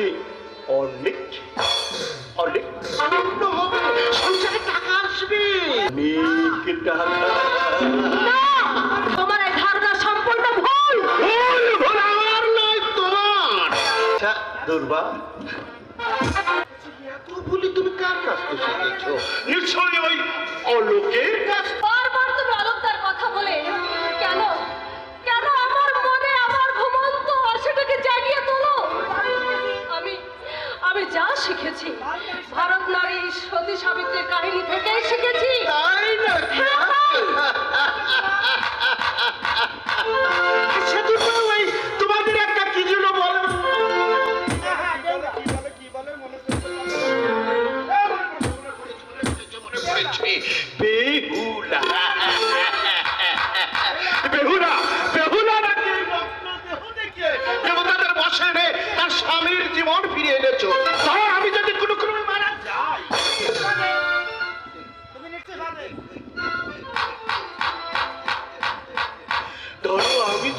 হবে অনেক অনেক আনন্দ হবে সংসারে টাকা আসবে। অনেক টাকা তোমার এই ধারণা সম্পূর্ণ ভুল। ভুল ভুল আমার নয় তোমার। আচ্ছা দুর্বা। এত বলি তুমি কার কাছ থেকে শিখেছো? নিশ্চয়ই ওই অলোকের কাছ বারবার তুমি কথা বলে সতী কাহিনী থেকেই শিখেছি। তাই হ্যাঁ, তাই। সেতু ওই তোমাদের একটা কি যেন বলে? বেহুলা। বেহুলা বেহুলা নাকি? দেহ দেখে দেবতাদের বসে তার স্বামীর জীবন ফিরিয়ে এনেছো। তাও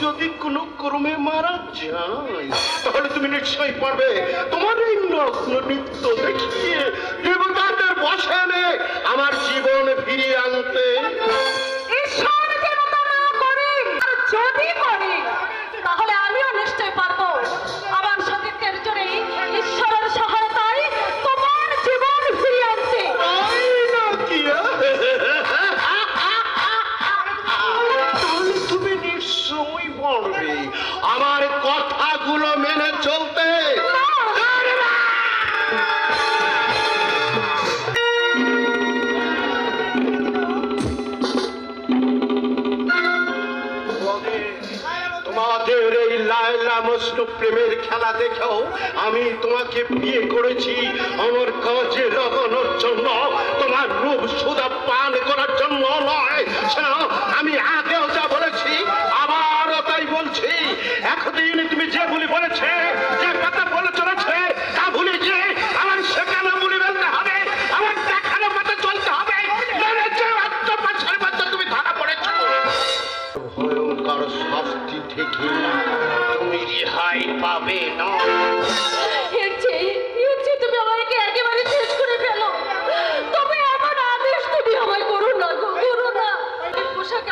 যদি কোনো ক্রমে মারা যায়, তাহলে তুমি নিশ্চয়ই পারবে। তোমার এই নগ্ন নৃত্য দেখিয়ে দেবতাদের বসে পারবে আমার কথাগুলো মেনে চলতে প্রেমের খেলা দেখেও আমি তোমাকে বিয়ে করেছি। আমার কাজে লাগানোর জন্য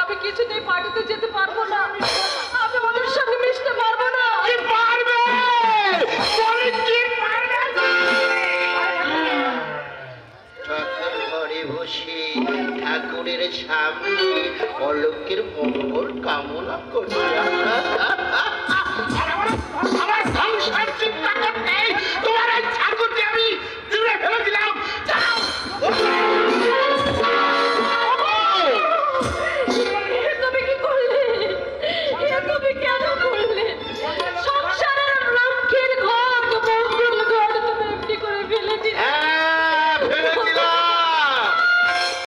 আমি কিছুতেই পার্টিতে যেতে পারব না। আমি ওদের সঙ্গে মিশতে পারব না। ঘরে বসে ঠাকুরের সামনে অলোকের মঙ্গল কামনা করছি।